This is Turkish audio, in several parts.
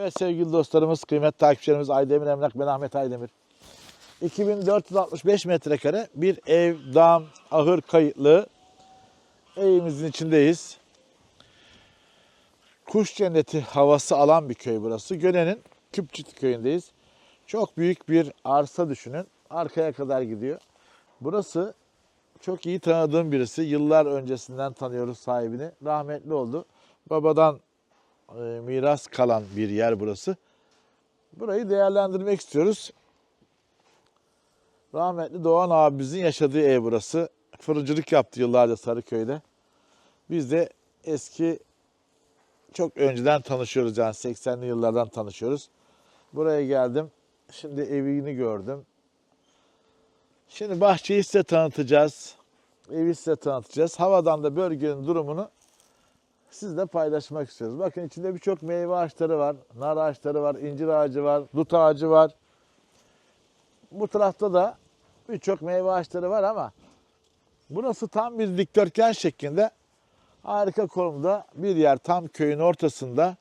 Evet sevgili dostlarımız, kıymetli takipçilerimiz Aydemir Emlak, ben Ahmet Aydemir. 2465 metrekare bir ev, dam, ahır kayıtlı evimizin içindeyiz. Kuş cenneti havası alan bir köy burası. Göne'nin Küpçüt köyündeyiz. Çok büyük bir arsa düşünün. Arkaya kadar gidiyor. Burası çok iyi tanıdığım birisi. Yıllar öncesinden tanıyoruz sahibini. Rahmetli oldu. Babadan e, miras kalan bir yer burası. Burayı değerlendirmek istiyoruz. Rahmetli Doğan abimizin yaşadığı ev burası. Fırıncılık yaptı yıllarca Sarıköy'de. Biz de eski çok önceden tanışıyoruz yani 80'li yıllardan tanışıyoruz. Buraya geldim. Şimdi evini gördüm. Şimdi bahçeyi size tanıtacağız. Evi size tanıtacağız. Havadan da bölgenin durumunu sizle paylaşmak istiyoruz. Bakın içinde birçok meyve ağaçları var. Nar ağaçları var, incir ağacı var, dut ağacı var. Bu tarafta da birçok meyve ağaçları var ama burası tam bir dikdörtgen şeklinde harika konumda bir yer tam köyün ortasında.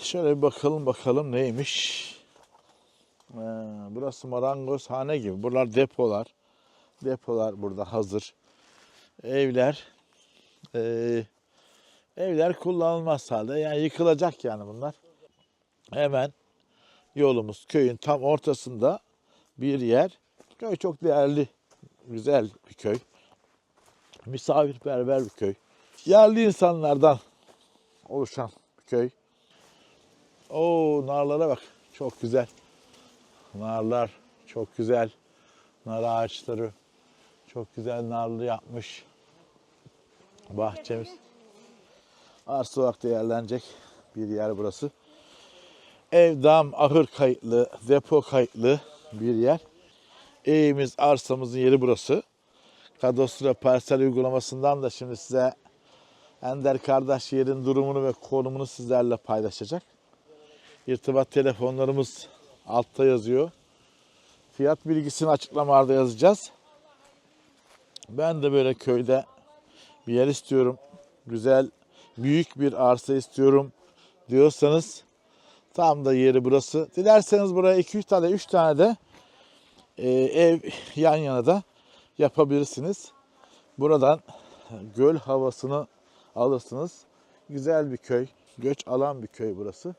Şöyle bir bakalım bakalım neymiş. Ee, burası marangozhane gibi. Buralar depolar. Depolar burada hazır. Evler. Ee, evler kullanılmaz halde. Yani yıkılacak yani bunlar. Hemen yolumuz köyün tam ortasında bir yer. Köy çok değerli, güzel bir köy. Misafirperver bir köy. Yerli insanlardan oluşan bir köy. Oo narlara bak. Çok güzel. Narlar çok güzel. Nar ağaçları çok güzel narlı yapmış. Bahçemiz. Arsa olarak değerlenecek bir yer burası. Ev, dam, ahır kayıtlı, depo kayıtlı bir yer. Evimiz, arsamızın yeri burası. Kadastro parsel uygulamasından da şimdi size Ender kardeş yerin durumunu ve konumunu sizlerle paylaşacak. İrtibat telefonlarımız altta yazıyor. Fiyat bilgisini açıklamalarda yazacağız. Ben de böyle köyde bir yer istiyorum. Güzel, büyük bir arsa istiyorum diyorsanız tam da yeri burası. Dilerseniz buraya 2-3 tane, 3 tane de e, ev yan yana da yapabilirsiniz. Buradan göl havasını alırsınız. Güzel bir köy, göç alan bir köy burası.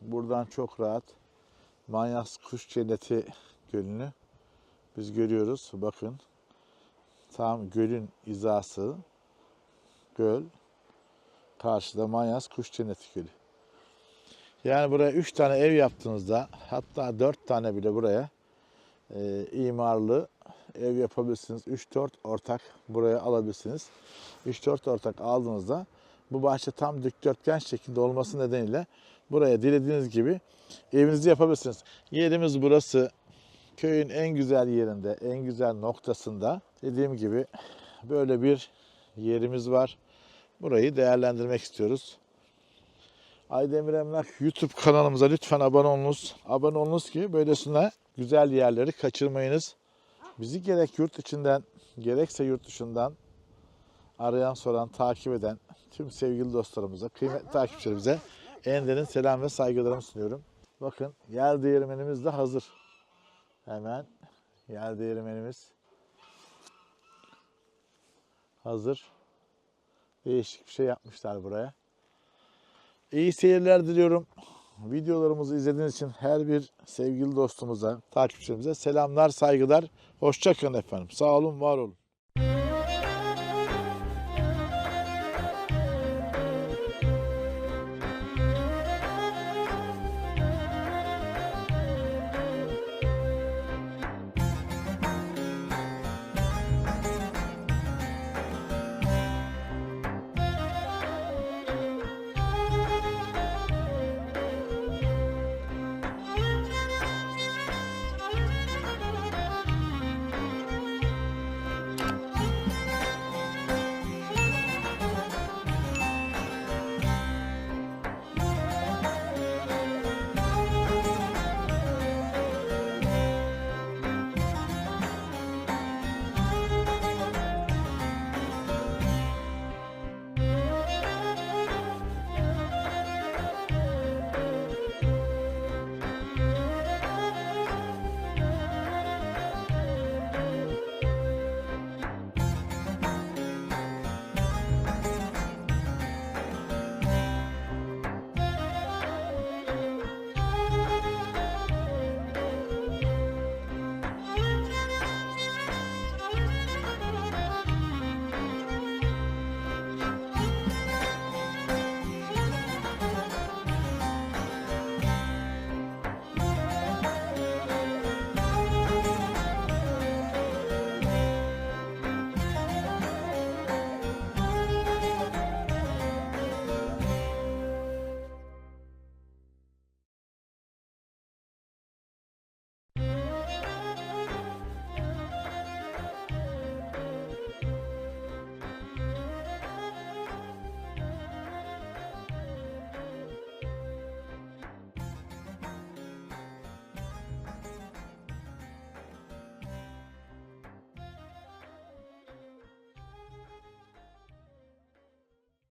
Buradan çok rahat Manyas Kuş Cenneti Gölü'nü biz görüyoruz. Bakın tam gölün izası göl. Karşıda Manyas Kuş Cenneti Gölü. Yani buraya 3 tane ev yaptığınızda hatta 4 tane bile buraya e, imarlı ev yapabilirsiniz. 3-4 ortak buraya alabilirsiniz. 3-4 ortak aldığınızda bu bahçe tam dikdörtgen şeklinde olması nedeniyle buraya dilediğiniz gibi evinizi yapabilirsiniz. Yerimiz burası. Köyün en güzel yerinde, en güzel noktasında dediğim gibi böyle bir yerimiz var. Burayı değerlendirmek istiyoruz. Aydemir Emlak YouTube kanalımıza lütfen abone olunuz. Abone olunuz ki böylesine güzel yerleri kaçırmayınız. Bizi gerek yurt içinden gerekse yurt dışından arayan, soran, takip eden tüm sevgili dostlarımıza, kıymetli takipçilerimize en derin selam ve saygılarımı sunuyorum. Bakın yel değirmenimiz de hazır. Hemen yel değirmenimiz hazır. Değişik bir şey yapmışlar buraya. İyi seyirler diliyorum. Videolarımızı izlediğiniz için her bir sevgili dostumuza, takipçilerimize selamlar, saygılar. Hoşçakalın efendim. Sağ olun, var olun.